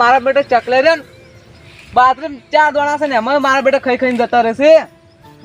મારા બેટા ચકલે રે બાથરૂમ ચાર દોણા છે ને, એમાં મારા બેટા ખાઈ ખાઈને જતા રહેશે.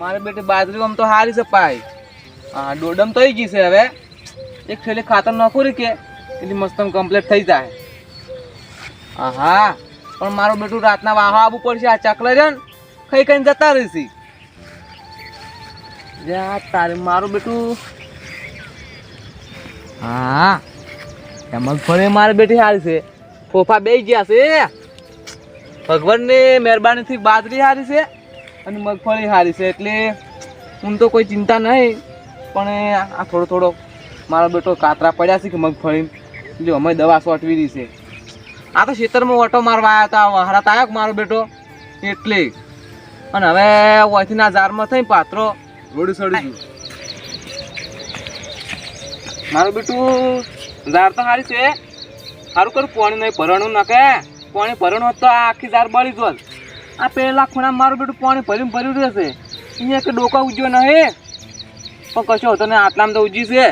મારા બેટા બાજરી આમ તો હારી છે પાય. હા ડોડમ તો ગઈ છે હવે. એક છેલ્લે ખાતર નાખું રે કે એટલે મસ્ત કમ્પ્લીટ થઈ જાય. હા હા પણ મારું બેટું રાતના વાહવા આવવું પડશે, આ ચકલે રે ખાઈ ખાઈને જતા રહેશે. તારે મારું બેટું. હા, એમ મગફળી મારે બેટી હારી છે. ફોફા બે ગયા છે. ભગવાનની મહેરબાનીથી બાજરી હારી છે અને મગફળી હારી છે. એટલે હું તો કોઈ ચિંતા નહીં પણ આ થોડો થોડો મારો બેટો કાતરા પડ્યા છે કે મગફળી. જો અમે દવા સોટવી રહી છે. આ તો ખેતરમાં ઓટો મારવા આવ્યા હતા વહરાત આવ્યો કે મારો બેટો? એટલે. અને હવે અહીંથી ના ઝારમાં થઈને પાત્રો. રોડી સડી ગયું. મારું બેટું ઝાડ તો સારી છે. સારું કરું, પાણી નહીં ભરણું નાખે પાણી ભરણું હોત આ આખી દાર બળી જોત આ પેલા ખૂણા મારું બેટું પાણી ભર્યું ભર્યું રહેશે. અહીંયા કે ડોકા ઉજ્યો નહીં પણ કશો હતો ને આટલામાં તો ઉજી છે.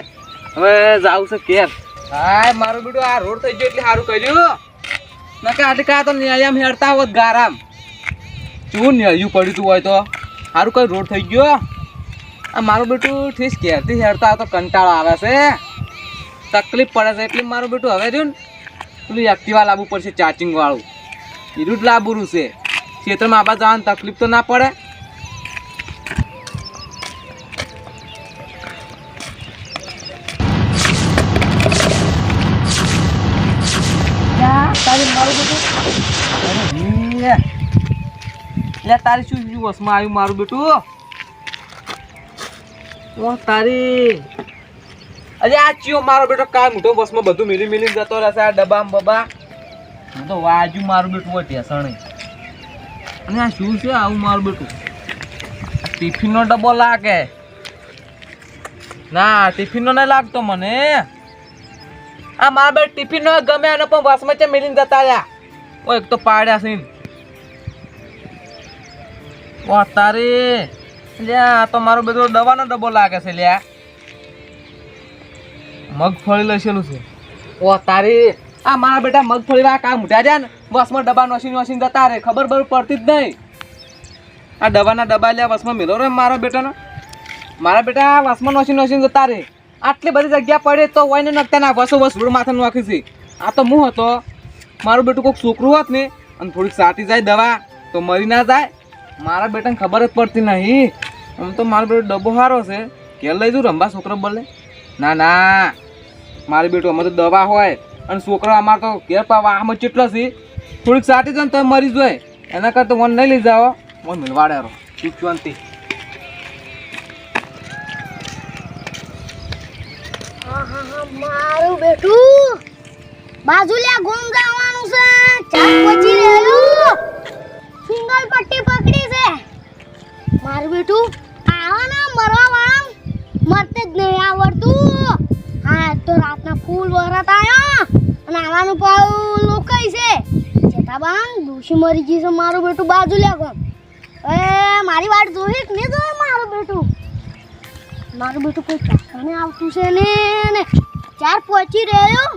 હવે જાવું છે કેર હા મારું બેટું આ રોડ થઈ ગયો એટલે સારું કર્યું. કે આટલી કાં તો ન્યાયામ હેડતા હોત ગારામ. શું ન્યાયું પડ્યું તું હોય તો? સારું કઈ રોડ થઈ ગયો. આ મારું બેટું ઠીક ઘેરથી હેડતા તો કંટાળો આવે છે. તકલીફ પડે છે એટલે મારું બેટું હવે રહ્યું ને પેલું એક્ટિવા લાવવું પડશે ચાર્જિંગ વાળું. એનું જ લાવવું છે. ખેતરમાં આબા જવાની તકલીફ તો ના પડે. તારી શું શું વસમાં આવ્યું મારું બેટું? તારી? અરે આ ચિયો, મારો બેટો કાય મોટો બસમાં બધું મિલી મિલી જતો રહેશે, આ ડબ્બા બબા. હું તો વાજુ મારું બેટું હોય ટેસણે. અને આ શું છે આવું મારું બેટું? ટિફિનનો ડબ્બો લાગે. ના ટિફિનનો નહીં લાગતો મને. આ મારા બે ટિફિનનો ગમે અને પણ બસમાં છે મિલીને જતા રહ્યા. ઓ, એક તો પાડ્યા છે. ઓ, તારી. લ્યા, આ તો મારો બધો દવાનો ડબ્બો લાગે છે, લ્યા. મગફળી લઈશેલું છે? ઓ, તારી આ મારા બેટા મગફળી વાળા કામ ઉઠ્યા છે ને બસમાં ડબ્બા નોસી નોસીને જતા રે ખબર બર પડતી જ નહીં. આ ડબ્બાના ડબ્બા લ્યા બસમાં મેલો રે મારા બેટાનો? મારા બેટા બસમાં નોસી નોસીને જતા રે આટલી બધી જગ્યા પડે તો વહીને નખતા ના બસો બસ રોડ માથે નાખી આ તો હું હતો. મારું બેટું કોઈક છોકરું હોત ને, અને થોડીક સાટી જાય દવા, તો મરી ના જાય. મારા બેટાને ખબર જ પડતી નહીં. આમ તો મારો બેટો ડબ્બો સારો છે. કે લઈ જઉં રંભા છોકરો બોલે. ના ના. મારી બેટું અમે તો દવા હોય અને છોકરો અમારે તો ઘેર પાવા આમાં ચેટલો છે. થોડીક સાટી જાય ને તમે મરી જાય. એના કરતાં વન નહીં લઈ જાઓ. વન મિલવાડે રહો ચૂકવંતી મારું બેટું. બાજુલ્યા ગુમ જવાનું છે. ચાર પછી રહ્યું સિંગલ પટ્ટી પકડી છે. મારું બેટું, આવા ના મરવા વાળા જ નહીં આવડતું. હા, તો રાતના ફૂલ વરત આવ્યા અને આવવાનું પાઉ લોકાઈ છે. જેઠાબાન દોશી મરી ગઈ છે મારું બેટું બાજુ ગોમ એ, મારી વાટ જોઈ કે નહીં જોઈ મારું બેટું? મારું બેટું કોઈ કાકાને આવતું છે ને ને ચાર પહોંચી રહ્યો.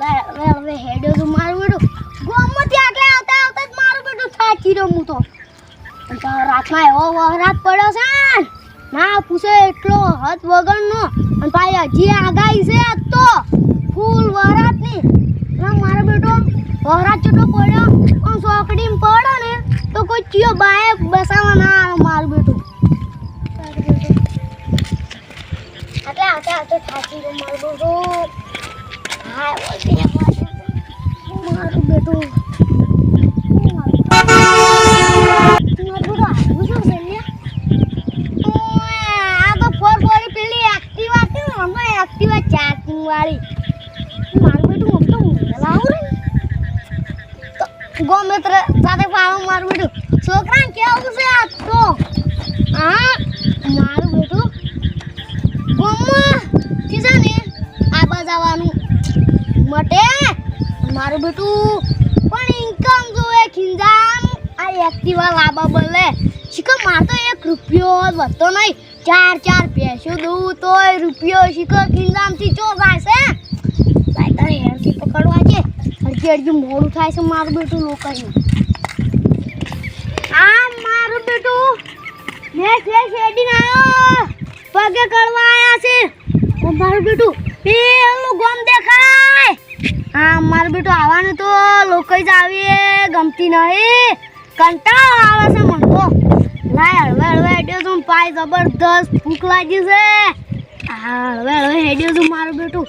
લે હવે હેડ્યો તો મારું બેટું. ગોમમાંથી આગળ આવતા આવતા જ મારું બેટું થાકી રહ્યો હું તો. રાતમાં એવો વહરાત પડ્યો છે એટલો હદ વગરનો અને ભાઈ હજી આગાહી છે આજ તો ફૂલ વરાતની. ના મારો બેટો વરાત જેટલો પડ્યો, આમ સોકડીમાં પડે ને, તો કોઈ ચિયો બાએ બસાવા ના આવે મારો બેટો. આટલા આટલા આટલા થાકી ગયો મારું બેટું. મારું બેટું મારું બેટું આવ્યું શું છે લે? ઓય, આ તો ફોર ફોરી પેલી એક્ટિવા હતી ને હમણાં એક્ટિવા ચાર્જિંગ વાળી. મારું બેટું આમ તો લાવું રે તો ગોમિત્ર સાથે પાડો મારું બેટું. છોકરાને કેવું છે આ તો? હા, મારું બેટું મમ્મા કીધા ને આબા જવાનું મટે મારું બેટું પણ ઇન્કમ જોવે ખીંજામ આ એક્ટિવા લાવવા બદલે. શીખો, માર તો એક રૂપિયો વધતો નહીં. ચાર ચાર પૈસો દઉં, તોય રૂપિયો શીખો ખીંજામથી ચો જાય ભાઈ તારે હેરથી તો અડધી અડધી મોડું થાય છે મારું બેટું લોકાયું આ મારું બેટું. મેં છે શેડીને આવ્યો પગે કરવા આવ્યા છે. ઓ, મારું બેટું પેલું ગમ દેખાય. હા, મારું બેટું આવવાનું તો લોકો જ આવીએ, ગમતી નહીં. કંટાળો આવે છે મને તો. લાય, હળવે હળવે. હેડ્યો તું પાય જબરદસ્ત ભૂખ લાગી છે. હા, હવે હવે હેડ્યો તું મારું બેટું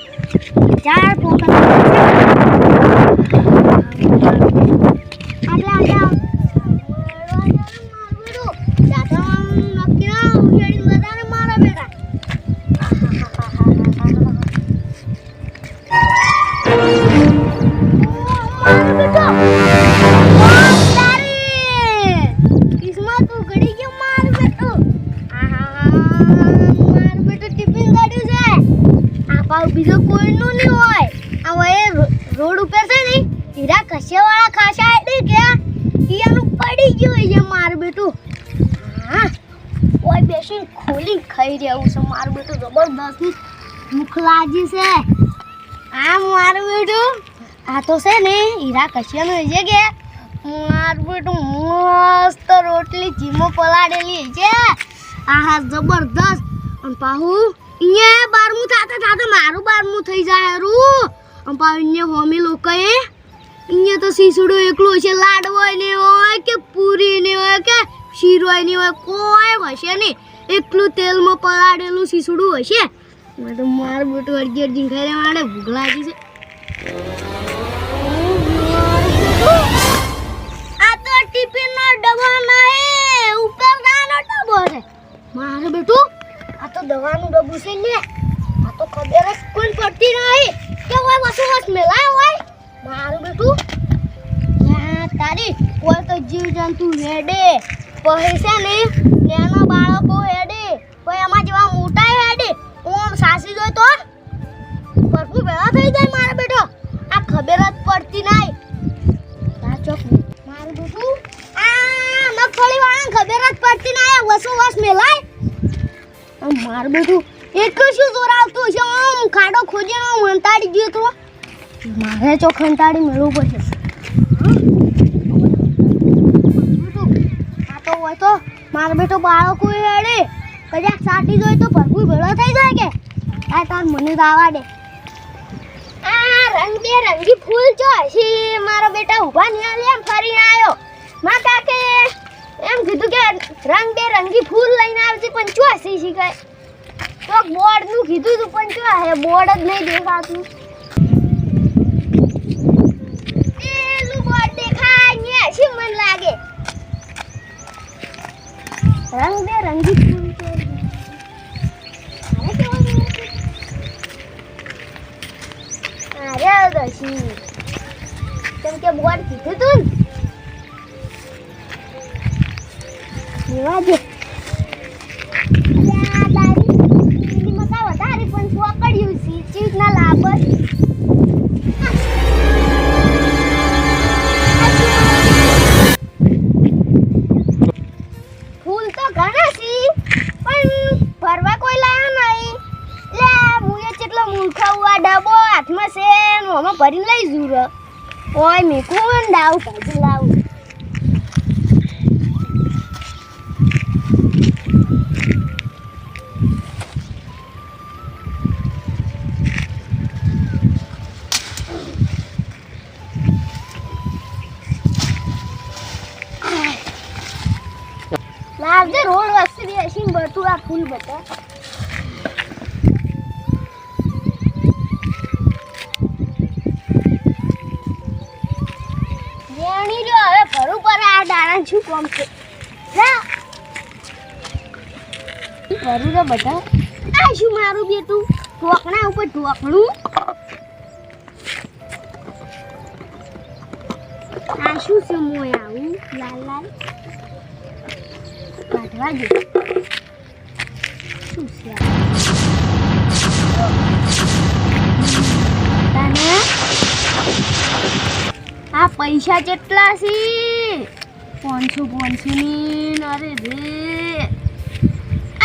ચાર પોતા આપણે આટલા હીરા કશિયાવાળા ખાસા એટલે કે ઈયાનું પડી ગયું છે મારું બેટું. હા ઓય બેસી ખોલી ખાઈ રહ્યું છે મારું બેટું. જબરદસ્ત ભૂખ છે. આ મારું બેટું. આ તો છે ને, હીરા કશિયાનું છે કે મારું બેટું મસ્ત રોટલી જીમો પલાળેલી છે. આ હા જબરદસ્ત. અને પાહું, અહીંયા બારમું થાતે થાતે મારું બારમું થઈ જાય રૂ. અને પાહું, અહીંયા હોમી લોકોએ અહીંયા તો સીસડો એકલું હશે લાડવો ને હોય કે પૂરી ને હોય કે શીરો ને હોય કોઈ હશે નહીં. એકલું તેલમાં પલાળેલું સીસુડું હશે. મેં તો માર બેટું અડધી અડધી ખાઈ મારે ભૂખ લાગી છે. આ તો ટિફિન નો ડબ્બો નહીં ઉપર દાનો ડબ્બો છે. મારે બેટું, આ તો દવાનું ડબ્બું છે ને. આ તો ખબર જ પડતી નહીં. કે હોય વસુ વસ મેલાય હોય મારું બેટું? ના, તારી કોઈ તો જીવ જંતુ હેડે છે ને નાના બાળકો હેડે. કોઈ એમાં જેવા મોટા હેડે. ઓમ સાસી જોઈ તો? ભરપૂર ભેળા થઈ જાય મારા બેટો. આ ખબર જ પડતી નહીં મારું બેટું? આ મગફળી વાળા ખબર જ પડતી નહીં વસો વસ મેલાય. મારું બેટું એટલું શું જોર છે આમ ખાડો ખોદીને હું મંતાડી ગયો તો? મારે જો ખંતાડી મળવું પડશે. આ તો હોય તો મારો બેટો બાળકો હેડે કદાચ સાટી જોઈ તો ભરપૂર ભેળો થઈ જાય કે? આ તાર મને દાવા દે. આ રંગબેરંગી ફૂલ જો હશી. મારો બેટા ઊભા નહીં આલે એમ ફરીને આવ્યો માં કાકે એમ કીધું કે રંગબેરંગી ફૂલ લઈને આવશે પણ ચો હસી શીખાય? તો બોર્ડનું કીધું તું, પણ ચો હે? બોર્ડ જ નહીં દેખાતું પેલું બોર્ડ દેખાય ને હસી મન લાગે રંગબેરંગી ફૂલ લાગે? અરે દશી કેમ કે બોર્ડ કીધું તું ને? દે આ તારી પેલીમાં કાં વધારે પણ ચોકડ્યું છે. ચીજ લાભ ઓય મેકું ને દાવ કાઢી લાવું લાવજે રોડ વસ્તી બેસીને બધું આ ફૂલ બતા પર આ દાણા શું કોમ છે જા ઘરું તો બધા આ શું મારું બેટું ઢોકણા ઉપર ઢોકણું આ શું છે મોય આવું લાલ લાલ કાઢવા દે શું છે આ? તને આ પૈસા કેટલા છે પાંચસો પાંચસો ની અરે રે.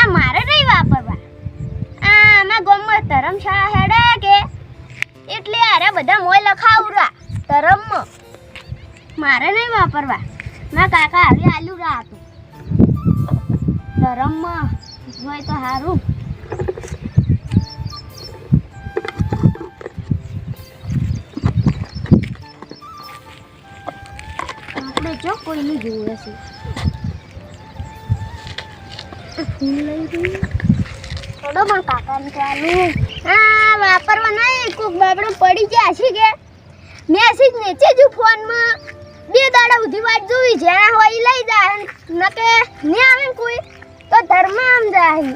આ મારે નહીં વાપરવા. આ આમાં ગમમાં ધરમશાળા હેડે કે? એટલે અરે બધા મોય લખાવરા, ધરમમાં. મારે નહીં વાપરવા. ના કાકા હવે આલુ રા હતું. ધરમમાં. હોય તો સારું એનું જોવે છે ફોન લઈ ગયું થોડો પણ કાકાને ચાલું હા વાપરવા નહીં કોક બાબડો પડી ગયા છે કે? મેસેજ નીચે જ ફોનમાં બે દાડા સુધી વાત જોઈ જેના હોય લઈ જાય ન કે ને આવે કોઈ તો ધર્મ આમ જાય.